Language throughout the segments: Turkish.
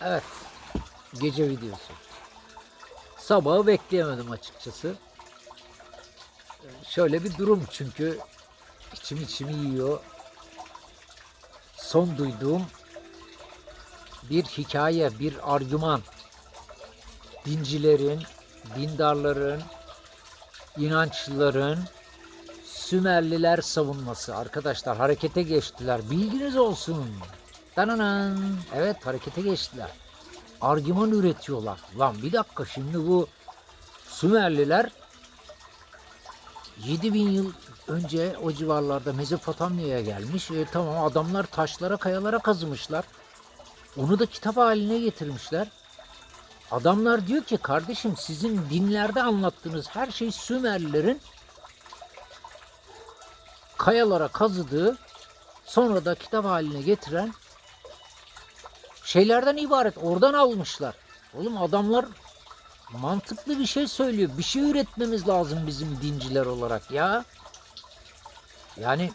Evet. Gece videosu. Sabahı bekleyemedim açıkçası. Şöyle bir durum çünkü içim içimi yiyor. Son duyduğum bir hikaye, bir argüman. Dincilerin, dindarların, inançlıların, Sümerliler savunması. Arkadaşlar harekete geçtiler. Bilginiz olsun. Dananan. Evet harekete geçtiler. Argüman üretiyorlar. Lan bir dakika şimdi bu Sümerliler 7000 yıl önce o civarlarda Mezopotamya'ya gelmiş. E, tamam adamlar taşlara kayalara kazımışlar. Onu da kitap haline getirmişler. Adamlar diyor ki kardeşim sizin dinlerde anlattığınız her şey Sümerlilerin kayalara kazıdığı sonra da kitap haline getiren şeylerden ibaret. Oradan almışlar. Oğlum adamlar mantıklı bir şey söylüyor. Bir şey üretmemiz lazım bizim dinciler olarak ya. Yani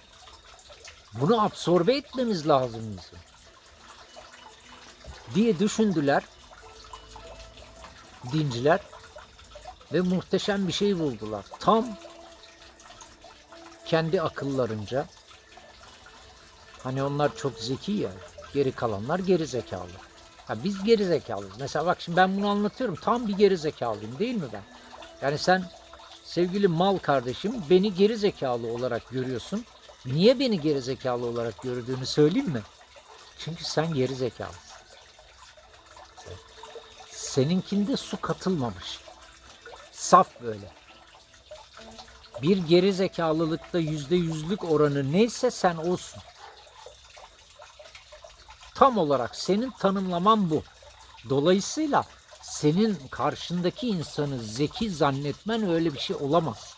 bunu absorbe etmemiz lazım bizim. Diye düşündüler dinciler ve muhteşem bir şey buldular. Tam kendi akıllarınca hani onlar çok zeki ya geri kalanlar geri zekalı. Ha biz geri zekalıyız. Mesela bak şimdi ben bunu anlatıyorum. Tam bir geri zekalıyım değil mi ben? Yani sen sevgili mal kardeşim beni geri zekalı olarak görüyorsun. Niye beni geri zekalı olarak gördüğünü söyleyeyim mi? Çünkü sen geri zekalısın. Seninkinde su katılmamış. Saf böyle. Bir geri zekalılıkta yüzde yüzlük oranı neyse sen olsun. Tam olarak senin tanımlaman bu. Dolayısıyla senin karşındaki insanı zeki zannetmen öyle bir şey olamaz.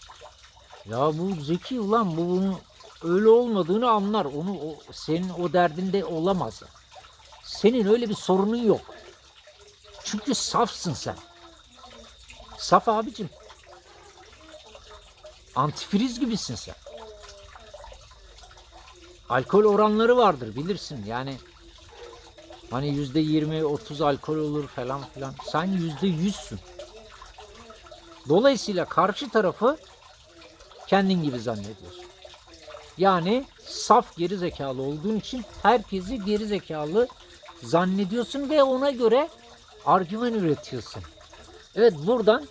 Ya bu zeki ulan bu bunun öyle olmadığını anlar. Onu o, senin o derdinde olamaz. Senin öyle bir sorunun yok. Çünkü safsın sen. Saf abicim. Antifriz gibisin sen. Alkol oranları vardır bilirsin yani. Hani yüzde yirmi otuz alkol olur falan filan. Sen yüzde yüzsün. Dolayısıyla karşı tarafı kendin gibi zannediyorsun. Yani saf geri zekalı olduğun için herkesi geri zekalı zannediyorsun ve ona göre argüman üretiyorsun. Evet buradan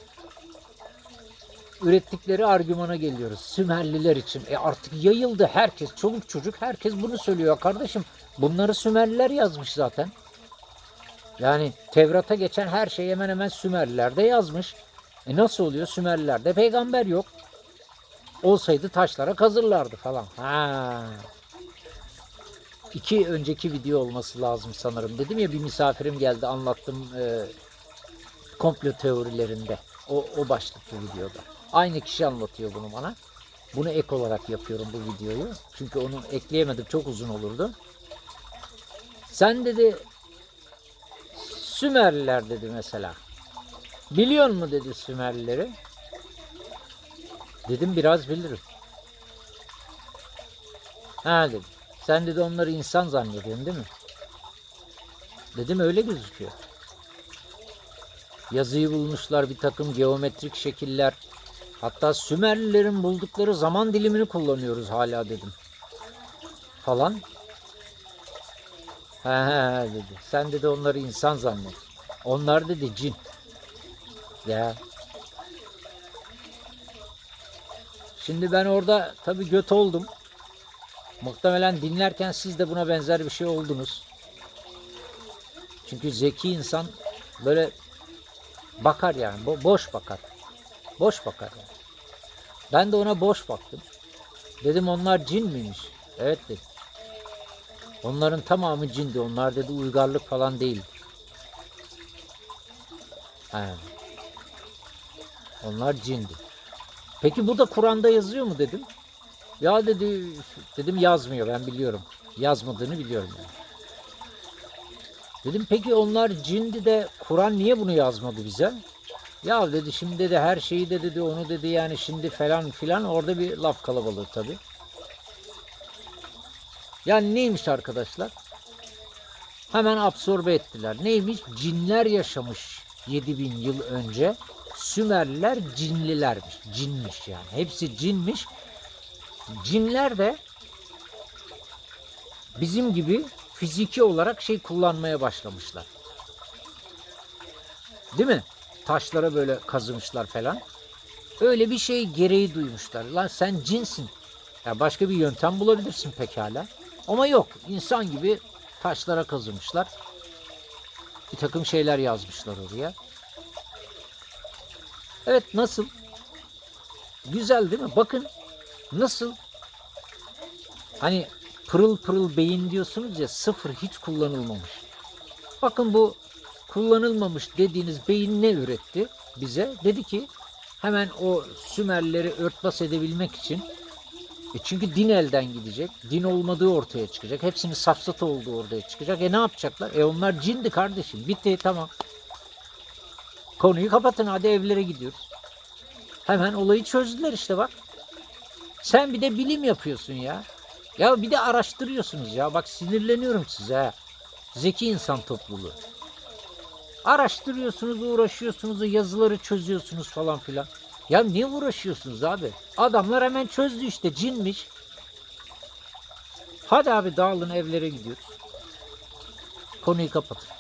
ürettikleri argümana geliyoruz. Sümerliler için. E artık yayıldı herkes, çoluk çocuk herkes bunu söylüyor kardeşim. Bunları Sümerliler yazmış zaten. Yani Tevrat'a geçen her şey hemen hemen Sümerliler de yazmış. E nasıl oluyor? Sümerlilerde peygamber yok. Olsaydı taşlara kazırlardı falan. Ha. İki önceki video olması lazım sanırım. Dedim ya bir misafirim geldi anlattım e, komplo teorilerinde. O, o başlıklı videoda. Aynı kişi anlatıyor bunu bana. Bunu ek olarak yapıyorum bu videoyu. Çünkü onu ekleyemedim. Çok uzun olurdu. Sen dedi Sümerliler dedi mesela. Biliyor mu dedi Sümerlileri. Dedim biraz bilirim. Ha dedi. Sen dedi onları insan zannediyorsun değil mi? Dedim öyle gözüküyor. Yazıyı bulmuşlar bir takım geometrik şekiller. Hatta Sümerlilerin buldukları zaman dilimini kullanıyoruz hala dedim. Falan. He he dedi. Sen dedi onları insan zannet. Onlar dedi cin. Ya. Şimdi ben orada tabii göt oldum. Muhtemelen dinlerken siz de buna benzer bir şey oldunuz. Çünkü zeki insan böyle bakar yani. Bo- boş bakar. Boş bakar yani. Ben de ona boş baktım. Dedim onlar cin miymiş? Evet dedi. Onların tamamı cindi. Onlar dedi uygarlık falan değil. He. Onlar cindi. Peki bu da Kur'an'da yazıyor mu dedim. Ya dedi dedim yazmıyor ben biliyorum. Yazmadığını biliyorum yani. Dedim peki onlar cindi de Kur'an niye bunu yazmadı bize? Ya dedi şimdi dedi her şeyi de dedi onu dedi yani şimdi falan filan orada bir laf kalabalığı tabi. Yani neymiş arkadaşlar? Hemen absorbe ettiler. Neymiş? Cinler yaşamış 7000 yıl önce. Sümerliler cinlilermiş. Cinmiş yani. Hepsi cinmiş. Cinler de bizim gibi fiziki olarak şey kullanmaya başlamışlar. Değil mi? Taşlara böyle kazımışlar falan. Öyle bir şey gereği duymuşlar. Lan sen cinsin. Ya başka bir yöntem bulabilirsin pekala. Ama yok. insan gibi taşlara kazımışlar. Bir takım şeyler yazmışlar oraya. Evet nasıl? Güzel değil mi? Bakın nasıl? Hani pırıl pırıl beyin diyorsunuz ya sıfır hiç kullanılmamış. Bakın bu kullanılmamış dediğiniz beyin ne üretti bize? Dedi ki hemen o Sümerleri örtbas edebilmek için e çünkü din elden gidecek. Din olmadığı ortaya çıkacak. Hepsinin safsata olduğu ortaya çıkacak. E ne yapacaklar? E onlar cindi kardeşim. Bitti tamam. Konuyu kapatın hadi evlere gidiyoruz. Hemen olayı çözdüler işte bak. Sen bir de bilim yapıyorsun ya. Ya bir de araştırıyorsunuz ya. Bak sinirleniyorum size. Zeki insan topluluğu. Araştırıyorsunuz, uğraşıyorsunuz, yazıları çözüyorsunuz falan filan. Ya niye uğraşıyorsunuz abi? Adamlar hemen çözdü işte cinmiş. Hadi abi dağılın evlere gidiyoruz. Konuyu kapatın.